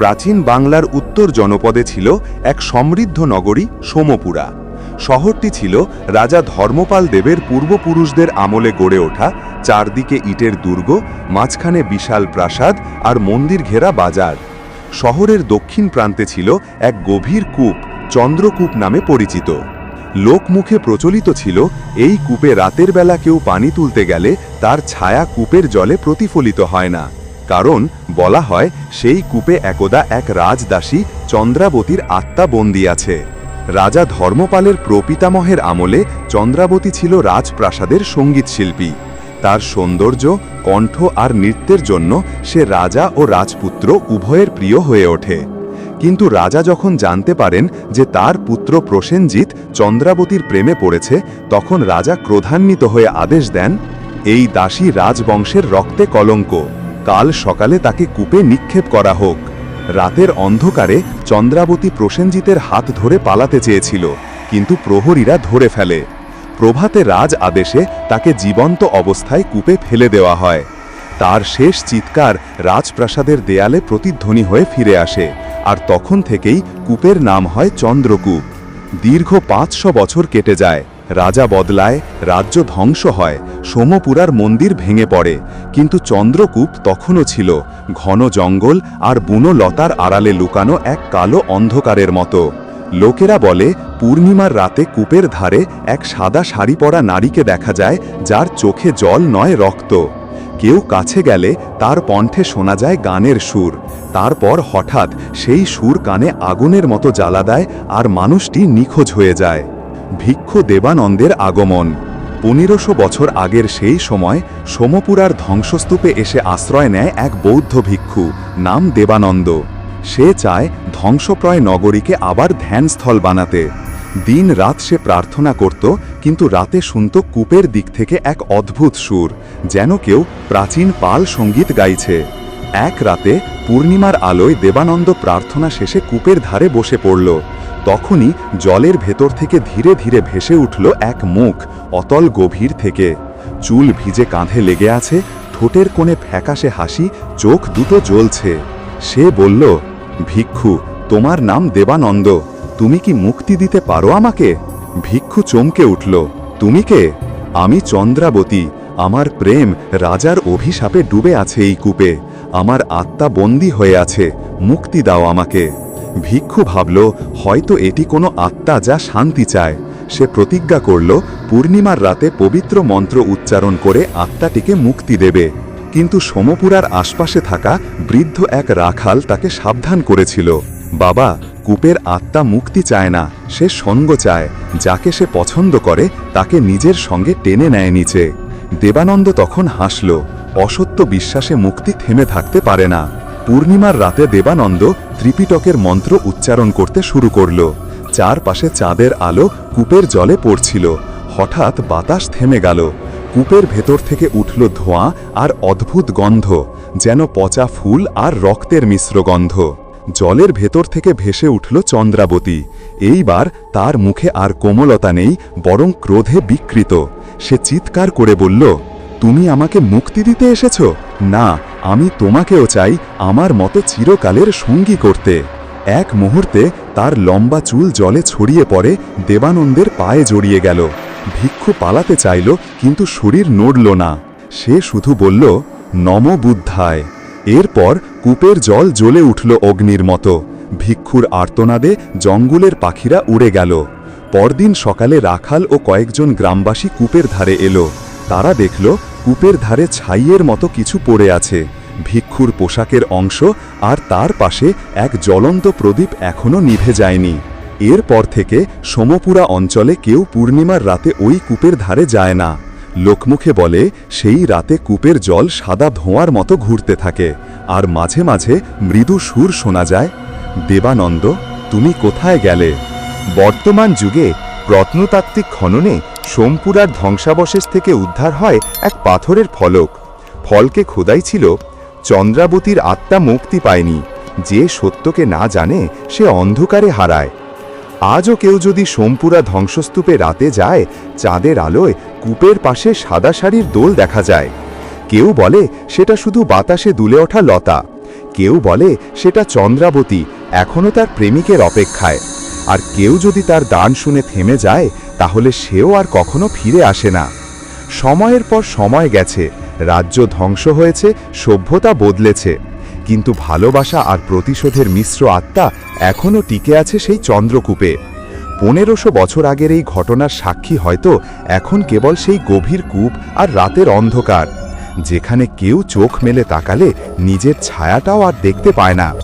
প্রাচীন বাংলার উত্তর জনপদে ছিল এক সমৃদ্ধ নগরী, সোমপুরা। শহরটি ছিল রাজা ধর্মপাল দেবের পূর্বপুরুষদের আমলে গড়ে ওঠা, চারদিকে ইটের দুর্গ, মাঝখানে বিশাল প্রাসাদ আর মন্দির ঘেরা বাজার। শহরের দক্ষিণ প্রান্তে ছিল এক গভীর কূপ, চন্দ্রকূপ নামে পরিচিত। লোকমুখে প্রচলিত ছিল, এই কূপে রাতের বেলা কেউ পানি তুলতে গেলে তার ছায়া কূপের জলে প্রতিফলিত হয় না। কারণ বলা হয়, সেই কূপে একদা এক রাজদাসী চন্দ্রাবতীর আত্মা বন্দী আছে। রাজা ধর্মপালের প্রপিতামহের আমলে চন্দ্রাবতী ছিল রাজপ্রাসাদের সংগীত শিল্পী। তার সৌন্দর্য, কণ্ঠ আর নৃত্যের জন্য সে রাজা ও রাজপুত্র উভয়ের প্রিয় হয়ে ওঠে। কিন্তু রাজা যখন জানতে পারেন যে তার পুত্র প্রসেনজিৎ চন্দ্রাবতীর প্রেমে পড়েছে, তখন রাজা ক্রোধান্বিত হয়ে আদেশ দেন, এই দাসী রাজবংশের রক্তে কলঙ্ক। কাল সকালে তাকে কূপে নিক্ষেপ করা হোক। রাতের অন্ধকারে চন্দ্রাবতী প্রসেনজিতের হাত ধরে পালাতে চেয়েছিল, কিন্তু প্রহরীরা ধরে ফেলে। প্রভাতে রাজ আদেশে তাকে জীবন্ত অবস্থায় কূপে ফেলে দেওয়া হয়। তার শেষ চিৎকার রাজপ্রাসাদের দেয়ালে প্রতিধ্বনি হয়ে ফিরে আসে, আর তখন থেকেই কূপের নাম হয় চন্দ্রকূপ। দীর্ঘ পাঁচশো বছর কেটে যায় রাজা বদলায়, রাজ্য ধ্বংস হয়, সোমপুরার মন্দির ভেঙে পড়ে। কিন্তু চন্দ্রকূপ তখনও ছিল, ঘন জঙ্গল আর বুনো লতার আড়ালে লুকানো এক কালো অন্ধকারের মতো। লোকেরা বলে, পূর্ণিমার রাতে কূপের ধারে এক সাদা শাড়ি পরা নারীকে দেখা যায়, যার চোখে জল নয় রক্ত। কেউ কাছে গেলে তার কণ্ঠে শোনা যায় গানের সুর। তারপর হঠাৎ সেই সুর কানে আগুনের মতো জ্বালা দেয় আর মানুষটি নিখোঁজ হয়ে যায়। ভিক্ষু দেবানন্দের আগমন। পনেরোশো বছর আগের সেই সময় সোমপুরার ধ্বংসস্তূপে এসে আশ্রয় নেয় এক বৌদ্ধ ভিক্ষু, নাম দেবানন্দ। সে চায় ধ্বংসপ্রয় নগরীকে আবার ধ্যানস্থল বানাতে। দিন রাত সে প্রার্থনা করত, কিন্তু রাতে শুনত কূপের দিক থেকে এক অদ্ভুত সুর, যেন কেউ প্রাচীন পাল সংগীত গাইছে। এক রাতে পূর্ণিমার আলোয় দেবানন্দ প্রার্থনা শেষে কূপের ধারে বসে পড়ল। তখনই জলের ভেতর থেকে ধীরে ধীরে ভেসে উঠল এক মুখ অতল গভীর থেকে। চুল ভিজে কাঁধে লেগে আছে, ঠোঁটের কোণে ফ্যাকাশে হাসি, চোখ দুটো জ্বলছে। সে বলল, ভিক্ষু, তোমার নাম দেবানন্দ, তুমি কি মুক্তি দিতে পারো আমাকে? ভিক্ষু চমকে উঠল, তুমি কে? আমি চন্দ্রাবতী, আমার প্রেম রাজার অভিশাপে ডুবে আছে এই কূপে। আমার আত্মা বন্দী হয়ে আছে, মুক্তি দাও আমাকে। ভিক্ষু ভাবল, হয়তো এটি কোনো আত্মা যা শান্তি চায়। সে প্রতিজ্ঞা করল, পূর্ণিমার রাতে পবিত্র মন্ত্র উচ্চারণ করে আত্মাটিকে মুক্তি দেবে। কিন্তু সমপুরার আশপাশে থাকা বৃদ্ধ এক রাখাল তাকে সাবধান করেছিল। বাবা, কূপের আত্মা মুক্তি চায় না, সে সঙ্গ চায়। যাকে সে পছন্দ করে, তাকে নিজের সঙ্গে টেনে নেয় নিচে। দেবানন্দ তখন হাসল, অসত্য বিশ্বাসে মুক্তি থেমে থাকতে পারে না। পূর্ণিমার রাতে দেবানন্দ ত্রিপিটকের মন্ত্র উচ্চারণ করতে শুরু করল। চারপাশে চাঁদের আলো কূপের জলে পড়ছিল। হঠাৎ বাতাস থেমে গেল। কূপের ভেতর থেকে উঠল ধোঁয়া আর অদ্ভুত গন্ধ, যেন পচা ফুল আর রক্তের মিশ্র গন্ধ। জলের ভেতর থেকে ভেসে উঠল চন্দ্রাবতী। এইবার তার মুখে আর কোমলতা নেই, বরং ক্রোধে বিকৃত। সে চিৎকার করে বলল, তুমি আমাকে মুক্তি দিতে এসেছ? না আমি তোমাকেও চাই আমার মতো চিরকালের সঙ্গী করতে। এক মুহূর্তে তার লম্বা চুল জলে ছড়িয়ে পড়ে, দেবানন্দের পায়ে জড়িয়ে গেল। ভিক্ষু পালাতে চাইল, কিন্তু শরীর নড়ল না। সে শুধু বলল, নম বুদ্ধায়। এরপর কূপের জল জ্বলে উঠল অগ্নির মতো। ভিক্ষুর আর্তনাদে জঙ্গলের পাখিরা উড়ে গেল। পরদিন সকালে রাখাল ও কয়েকজন গ্রামবাসী কূপের ধারে এলো। তারা দেখল কূপের ধারে ছাইয়ের মতো কিছু পড়ে আছে। ভিক্ষুর পোশাকের অংশ আর তার পাশে এক জ্বলন্ত প্রদীপ এখনও নিভে যায়নি। এরপর থেকে সমপুরা অঞ্চলে কেউ পূর্ণিমার রাতে ওই কূপের ধারে যায় না। লোকমুখে বলে, সেই রাতে কূপের জল সাদা ধোঁয়ার মতো ঘুরতে থাকে, আর মাঝে মাঝে মৃদু সুর শোনা যায়, দেবানন্দ, তুমি কোথায় গেলে? বর্তমান যুগে প্রত্নতাত্ত্বিক খননে সোমপুরার ধ্বংসাবশেষ থেকে উদ্ধার হয় এক পাথরের ফলক। ফলকে খোদাই ছিল, চন্দ্রাবতীর আত্মা মুক্তি পায়নি। যে সত্যকে না জানে, সে অন্ধকারে হারায়। আজও কেউ যদি সোমপুরা ধ্বংসস্তূপে রাতে যায়, চাঁদের আলোয় কূপের পাশে সাদা শাড়ির দোল দেখা যায়। কেউ বলে, সেটা শুধু বাতাসে দুলে ওঠা লতা। কেউ বলে, সেটা চন্দ্রাবতী, এখনও তার প্রেমিকের অপেক্ষায়। আর কেউ যদি তার দান শুনে থেমে যায়, তাহলে সেও আর কখনো ফিরে আসে না। সময়ের পর সময় গেছে, রাজ্য ধ্বংস হয়েছে, সভ্যতা বদলেছে। কিন্তু ভালোবাসা আর প্রতিশোধের মিশ্র আত্মা এখনও টিকে আছে সেই চন্দ্রকূপে। পনেরোশো বছর আগের এই ঘটনার সাক্ষী হয়তো এখন কেবল সেই গভীর কূপ আর রাতের অন্ধকার, যেখানে কেউ চোখ মেলে তাকালে নিজের ছায়াটাও আর দেখতে পায় না।